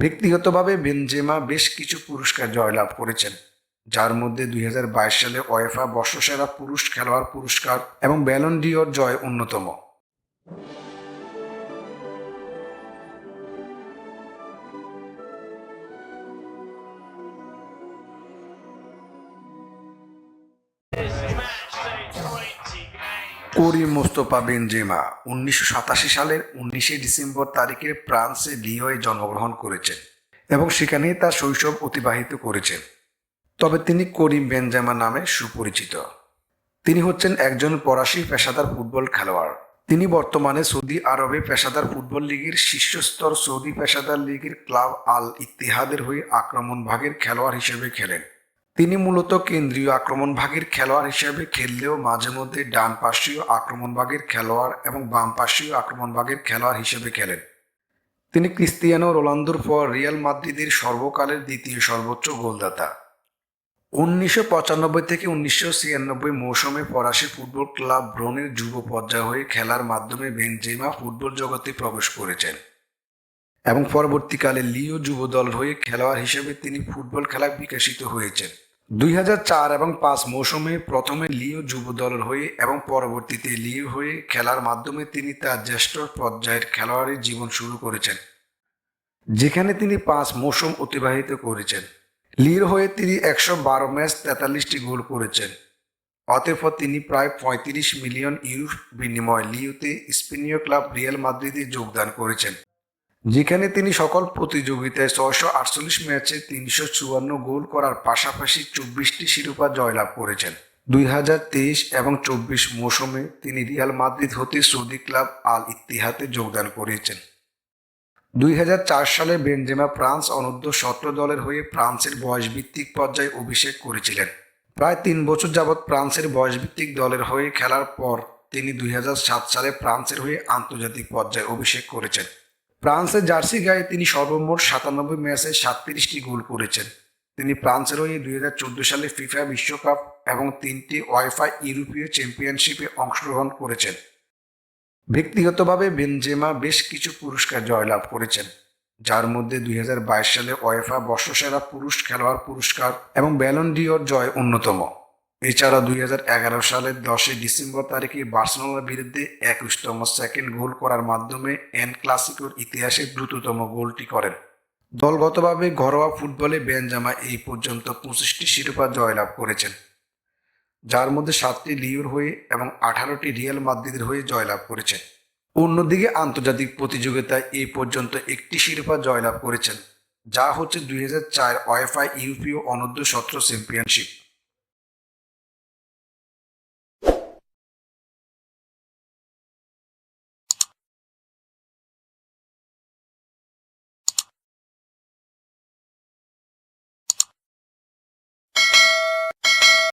ব্যক্তিগতভাবে বেনজেমা বেশ কিছু পুরস্কার জয়লাভ করেছেন, যার মধ্যে দুই হাজার বাইশ সালে ওয়েফা বর্ষসেরা পুরুষ খেলোয়াড় পুরস্কার এবং ব্যালন ডিওর জয় অন্যতম। করিম মোস্তফা বেনজেমা উনিশশো সাতাশি সালের উনিশে ডিসেম্বর তারিখে ফ্রান্সে লিওয়ে জন্মগ্রহণ করেছেন এবং সেখানেই তার শৈশব অতিবাহিত করেছেন। তবে তিনি করিম বেনজামা নামে সুপরিচিত। তিনি হচ্ছেন একজন ফরাসি পেশাদার ফুটবল খেলোয়াড়। তিনি বর্তমানে সৌদি আরবে পেশাদার ফুটবল লীগের শীর্ষস্তর সৌদি পেশাদার লীগের ক্লাব আল ইতিহাদের হয়ে আক্রমণ ভাগের খেলোয়াড় হিসেবে খেলেন। তিনি মূলত কেন্দ্রীয় আক্রমণ ভাগের খেলোয়াড় হিসেবে খেললেও মাঝে মধ্যে ডান পার্শ্বীয় আক্রমণ ভাগের খেলোয়াড় এবং বাম পার্শ্বীয় আক্রমণ ভাগের খেলোয়াড় হিসেবে খেলেন। তিনি ক্রিস্তিয়ানো রোনালদোর পর রিয়াল মাদ্রিদের সর্বকালের দ্বিতীয় সর্বোচ্চ গোলদাতা। উনিশশো পঁচানব্বই থেকে উনিশশো ছিয়ানব্বই মৌসুমে ফরাসি ফুটবল ক্লাব ব্রনের যুব পর্যায় হয়ে খেলার মাধ্যমে বেনজেমা ফুটবল জগতে প্রবেশ করেছেন। এবং পরবর্তীকালে লিও যুব দল হয়ে খেলোয়াড় হিসেবে তিনি ফুটবল খেলায় বিকশিত হয়েছেন। দুই চার এবং পাঁচ মৌসুমে প্রথমে লিও যুব দলের হয়ে এবং পরবর্তীতে লিও হয়ে খেলার মাধ্যমে তিনি তার জ্যেষ্ঠ পর্যায়ের খেলোয়াড়ি জীবন শুরু করেছেন, যেখানে তিনি পাঁচ মৌসুম অতিবাহিত করেছেন। লির হয়ে তিনি একশো বারো ম্যাচ তেতাল্লিশটি গোল করেছেন অতঃপর তিনি প্রায় পঁয়ত্রিশ মিলিয়ন ইউরো বিনিময় লিওতে স্পেনীয় ক্লাব রিয়াল মাদ্রিদে যোগদান করেছেন। যেখানে তিনি সকল প্রতিযোগিতায় ছয়শো আটচল্লিশ ম্যাচে তিনশো চুয়ান্ন গোল করার পাশাপাশি চব্বিশটি শিরোপা জয়লাভ করেছেন। দুই হাজার তেইশ এবং চব্বিশ মৌসুমে তিনি রিয়াল মাদ্রিদ হতে সৌদি ক্লাব আল ইতিহাতে যোগদান করেছেন। দুই হাজার চার সালে বেনজেমা ফ্রান্স অনূর্ধ্ব সতেরো দলের হয়ে ফ্রান্সের বয়সভিত্তিক পর্যায়ে অভিষেক করেছিলেন। প্রায় তিন বছর যাবৎ ফ্রান্সের বয়সভিত্তিক দলের হয়ে খেলার পর তিনি দুই হাজার সাত সালে ফ্রান্সের হয়ে আন্তর্জাতিক পর্যায়ে অভিষেক করেছেন। ফ্রান্সের জার্সি গায়ে তিনি সর্বমোট সাতানব্বই ম্যাচে সাতত্রিশটি গোল করেছেন। তিনি ফ্রান্সের হয়ে দুই হাজার চোদ্দ সালে ফিফা বিশ্বকাপ এবং তিনটি ওয়াইফা ইউরোপীয় চ্যাম্পিয়নশিপে অংশগ্রহণ করেছেন। ব্যক্তিগতভাবে বেনজেমা বেশ কিছু পুরস্কার জয়লাভ করেছেন, যার মধ্যে দুই হাজার বাইশ সালে ওয়েফা বর্ষসেরা পুরুষ খেলোয়াড় পুরস্কার এবং ব্যালন ডিওর জয় অন্যতম। এছাড়া দুই হাজার এগারো সালের দশই ডিসেম্বর তারিখে বার্সেলোনার বিরুদ্ধে একুশতম সেকেন্ড গোল করার মাধ্যমে এন ক্লাসিকোর ইতিহাসে দ্রুততম গোলটি করেন। দলগতভাবে ঘরোয়া ফুটবলে বেনজামা এই পর্যন্ত পঁচিশটি শিরোপা জয়লাভ করেছেন, যার মধ্যে সাতটি লিওর হয়ে এবং আঠারোটি রিয়াল মাদ্রিদের হয়ে জয়লাভ করেছেন। অন্যদিকে আন্তর্জাতিক প্রতিযোগিতায় এই পর্যন্ত একটি শিরোপা জয়লাভ করেছেন, যা হচ্ছে দুই হাজার চার ওয়েফা ইউপিও অনূর্ধ্ব সতেরো চ্যাম্পিয়নশিপ।